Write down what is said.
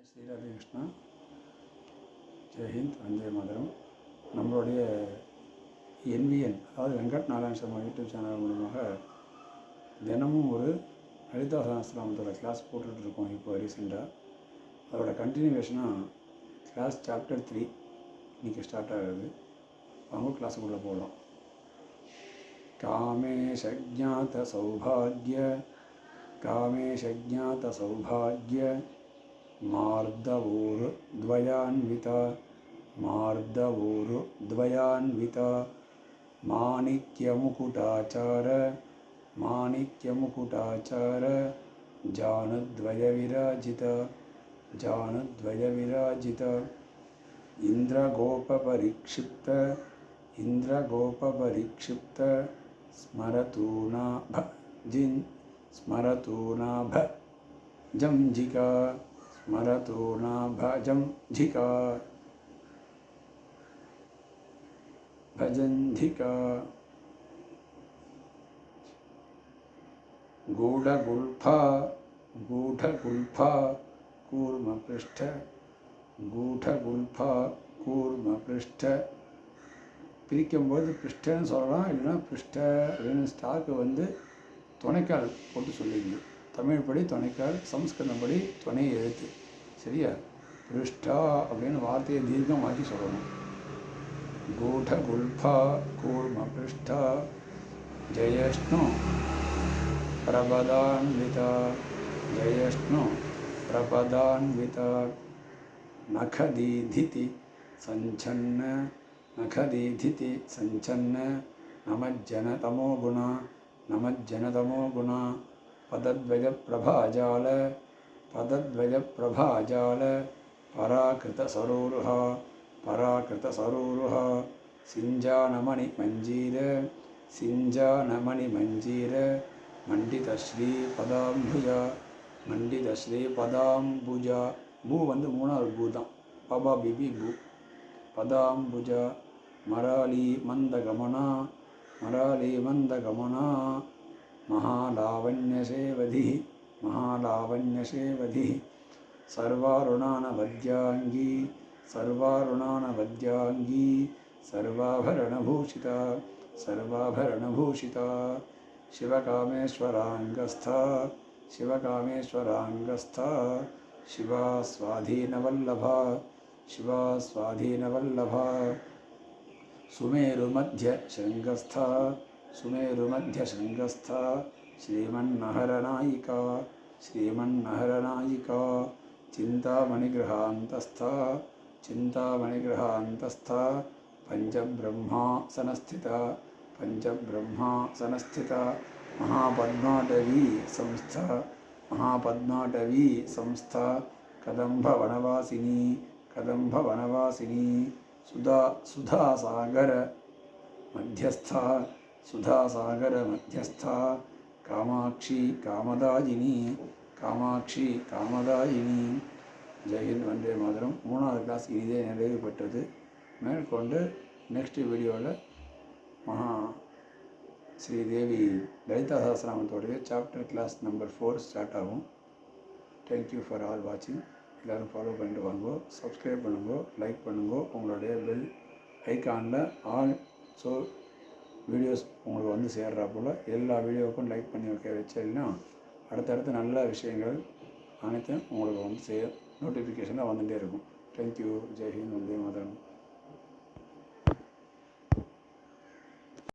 ஜெய் ஸ்ரீராதே கிருஷ்ணா ஜெய்ஹிந்த் வந்தே மதுரம் நம்மளுடைய என்விஎன் அதாவது Venkat Narayana Sharma YouTube channel மூலமாக தினமும் ஒரு லலிதா சகஸ்திரநாமத்தோட கிளாஸ் போட்டுட்டு இருக்கோம் இப்போ ரீசெண்டாக அதோட கண்டினியூவேஷனாக கிளாஸ் சாப்டர் த்ரீ இன்றைக்கி ஸ்டார்ட் ஆகுது அவங்க கிளாஸுக்குள்ளே போகலாம் कामेशज्ञातसौभाग्य कामेशज्ञातसौभाग्य मार्दवोरुद्वयान्वित मार्दवोरुद्वयान्वित माणिक्यमुकुटाचार माणिक्यमुकुटाचार जानुद्वयविराजित जानुद्वयविराजित। इन्द्रगोपपरिक्षिप्त इन्द्रगोपपरिक्षिप्त स्मरतूना भ जिन् स्मरतूना भ जंझिका स्मरतूना भ जंझिका भजन्धिका गूढगुल्फा गूढगुल्फा कूर्मपृष्ठ गूढगुल्फा कूर्मपृष्ठ பிரிக்கும்போது பிருஷ்டன்னு சொல்லலாம் இல்லைன்னா பிருஷ்ட அப்படின்னு ஸ்டாக்கு வந்து துணைக்கால் போட்டு சொல்லிங்க தமிழ் படி துணைக்கால் சம்ஸ்கிருதம் படி துணை எழுத்து சரியா பிருஷ்டா அப்படின்னு வார்த்தையை தீர்க்கமாக்கி சொல்லணும் கூட குல்பா கூர்ம பிருஷ்டா ஜெயஷ்ணு பிரபதான்விதா ஜெயஷ்ணு பிரபதான்விதா நகதீதிதி சஞ்சன்ன नखदीधिति सञ्चन्न नमज्जनतमो गुण नमज्जनतमो गुण पदद्वयप्रभाजाल तदद्वयप्रभाजाल पराकृतसरोरुहा। पराकृतसरोरुहा। सिञ्जानमणिमञ्जीर। सिञ्जानमणिमञ्जीर। மண்டிதஸ்ரீபதாம்புஜா மண்டிதஸ்ரீபதாம்புஜா பூ வந்து மூணாவது பூ தான். பாபா பிபி பூ. பதாம்புஜா. மராளி மந்த கமனா மராளி மந்த கமனா மகாலாவண்யசேவதி. महालावण्यसेवधि। सर्वारुणानवद्याङ्गी सर्वारुणानवद्याङ्गी सर्वाभरणभूषिता सर्वाभरणभूषिता। शिवकामेश्वराङ्गस्था शिवकामेश्वराङ्गस्था शिवा स्वाधीनवल्लभा शिवा स्वाधीनवल्लभा सुमेरुमध्यशृङ्गस्था सुमेरुमध्यशृङ्गस्था श्रीमन्नहरनायिका श्रीमन्नहरनायिका चिन्तामणिगृहान्तस्था चिन्तामणिगृहान्तस्था पञ्चब्रह्मासनस्थिता पञ्चब्रह्मासनस्थिता महापद्माटवी संस्था महापद्माटवी संस्था कदम्बवनवासिनी कदम्बवनवासिनी सुधा सुधासागर मध्यस्था காமாட்சி காமதாயினி காமாட்சி காமதாயினி. ஜெயஹிந்த் வந்தே மாதிரம். மூணாவது கிளாஸ் இதே நிறைவு பெற்றது. மேற்கொண்டு நெக்ஸ்ட் வீடியோவில் Maha Sridevi Lalitha சாஸ்திராமத்தோடைய chapter class number four start ஆகும். தேங்க்யூ ஃபார் ஆல் வாட்சிங் எல்லோரும் ஃபாலோ பண்ணிட்டு வாங்கோ. சப்ஸ்கிரைப் பண்ணுங்கோ. லைக் பண்ணுங்கோ. உங்களுடைய பெல் ஐக்கானில் ஆல் ஸோ வீடியோஸ் உங்களுக்கு வந்து சேர்றா போல் எல்லா வீடியோவுக்கும் லைக் பண்ணி வைக்க வச்சேன்னா அடுத்தடுத்து நல்ல விஷயங்கள் அனைத்தும் உங்களுக்கு வந்து செய்ய நோட்டிஃபிகேஷனாக வந்துகிட்டே இருக்கும். தேங்க்யூ ஜெய்ஹிந்த் வந்தே